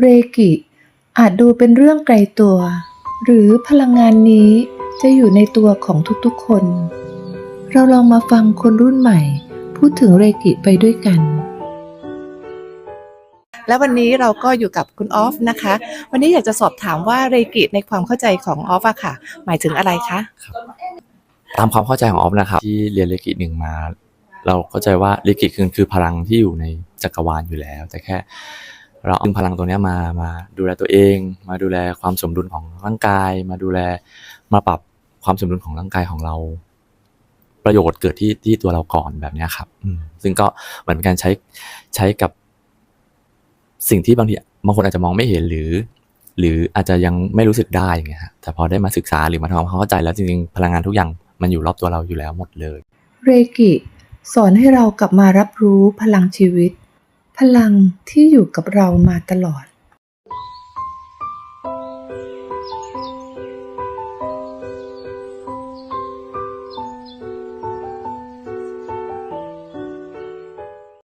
เรกิอาจดูเป็นเรื่องไกลตัว หรือพลังงานนี้จะอยู่ในตัวของทุกๆคน เราลองมาฟังคนรุ่นใหม่ พูดถึงเรกิไปด้วยกัน และวันนี้เราก็อยู่กับคุณออฟนะคะ วันนี้อยากจะสอบถามว่าเรกิในความเข้าใจของออฟอะค่ะ หมายถึงอะไรคะ ตามความเข้าใจของออฟนะครับที่เรียนเลกิหนึ่งมา เราเข้าใจว่าเลกิคือคือพลังที่อยู่ในจักรวาลอยู่แล้ว แต่แค่ เราเอาพลังตัวนี้มามาดูแลตัวเอง มาดูแลความสมดุลของร่างกาย มาดูแลมาปรับความสมดุลของร่างกายของเรา ประโยชน์เกิดที่ที่ตัวเราก่อนแบบนี้ครับซึ่งก็เหมือนเป็นการใช้ใช้กับสิ่งที่บางทีบางคนอาจจะมองไม่เห็นหรือ หรืออาจจะยังไม่รู้สึกได้อย่างเงี้ยฮะแต่พอได้มาศึกษาหรือมาทำความเข้าใจแล้วจริงๆพลังงานทุกอย่างมันอยู่รอบตัวเราอยู่แล้วหมดเลย เรกิ สอนให้เรากลับมารับรู้พลังชีวิต พลังที่อยู่กับเรามาตลอด